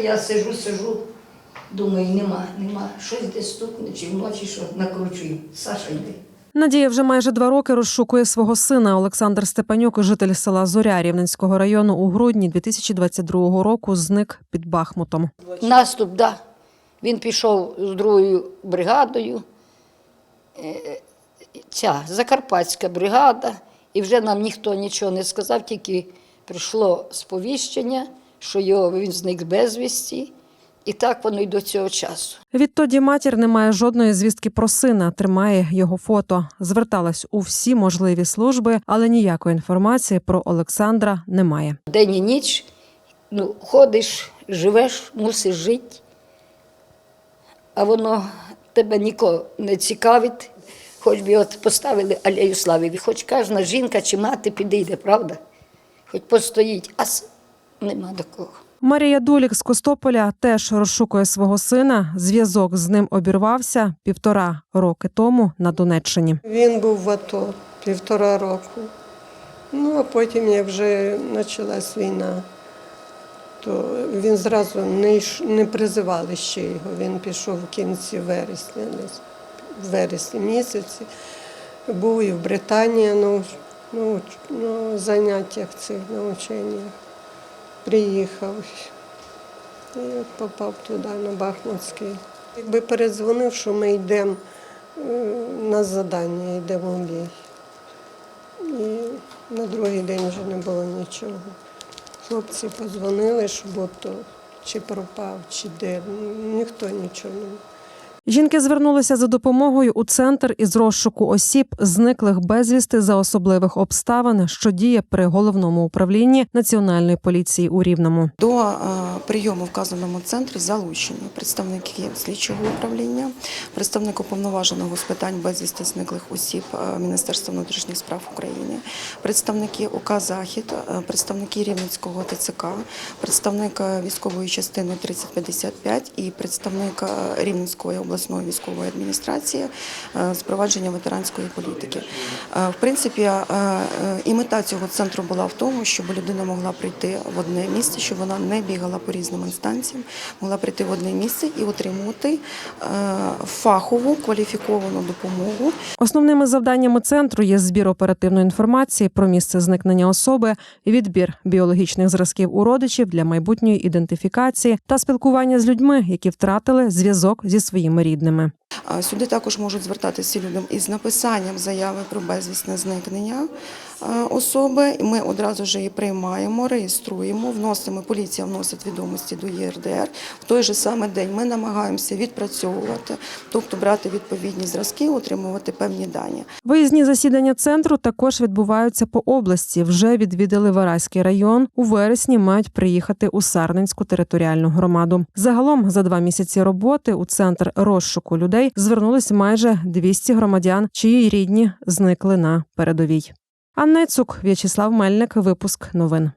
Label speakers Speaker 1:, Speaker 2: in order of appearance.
Speaker 1: Я сижу, сижу, думаю, нема, нема. Щось десь стукне, чи вночі що накручую. Саша йди.
Speaker 2: Надія вже майже два роки розшукує свого сина. Олександр Степанюк, житель села Зоря Рівненського району, у грудні 2022 року зник під Бахмутом.
Speaker 1: Наступ, да. Він пішов з другою бригадою. Е, Ця Закарпатська бригада, і вже нам ніхто нічого не сказав, тільки прийшло сповіщення, що його він зник безвісті. І так воно й до цього часу.
Speaker 2: Відтоді матір не має жодної звістки про сина, тримає його фото. Зверталась у всі можливі служби, але ніякої інформації про Олександра немає.
Speaker 1: День і ніч ну, ходиш, живеш, мусиш жити, а воно тебе нікого не цікавить. Хоч би от поставили алею слави, хоч кожна жінка чи мати підійде, правда? Хоч постоїть, а нема до кого.
Speaker 2: Марія Дулік з Костополя теж розшукує свого сина. Зв'язок з ним обірвався півтора роки тому на Донеччині.
Speaker 3: Він був в АТО півтора року. Ну, а потім, як вже почалась війна, то він зразу не, йш- не призивали ще його. Він пішов в кінці вересня, десь в вересні місяці. Був і в Британії ну, ну, ну, заняттях цих навчаннях. Приїхав і попав туди, на Бахмутський. Якби передзвонив, що ми йдемо е, на задання, йдемо в бій. І на другий день вже не було нічого. Хлопці подзвонили, що то чи пропав, чи де. Ніхто нічого не.
Speaker 2: Жінки звернулися за допомогою у центр із розшуку осіб, зниклих безвісти за особливих обставин, що діє при головному управлінні національної поліції у Рівному.
Speaker 4: До прийому вказаному центрі залучені представники слідчого управління, представник уповноваженого з питань безвісти зниклих осіб е, Міністерства внутрішніх справ України, представники УК Захід, е, представники Рівненського ТЦК, представник е, військової частини 3055 і представник Рівненської обласної військової адміністрації е, з провадження ветеранської політики. Е, В принципі, е, е, і мета цього центру була в тому, щоб людина могла прийти в одне місце, щоб вона не бігала по різним інстанціям, могла прийти в одне місце і отримувати е, фахову кваліфіковану допомогу
Speaker 2: Основними завданнями центру є збір оперативної інформації про місце зникнення особи, відбір біологічних зразків у родичів для майбутньої ідентифікації та спілкування з людьми, які втратили зв'язок зі своїми рідними.
Speaker 4: Сюди також можуть звертатися люди із написанням заяви про безвісне зникнення особи. Ми одразу ж її приймаємо, реєструємо, вносимо. Поліція вносить відомості до ЄРДР. В той же самий день ми намагаємося відпрацьовувати, тобто брати відповідні зразки, отримувати певні дані.
Speaker 2: Виїзні засідання центру також відбуваються по області. Вже відвідали Вараський район. У вересні мають приїхати у Сарненську територіальну громаду. Загалом за два місяці роботи у центр розшуку людей звернулись майже 200 громадян, чиї рідні зникли на передовій. Анна Яцук, В'ячеслав Мельник, випуск новин.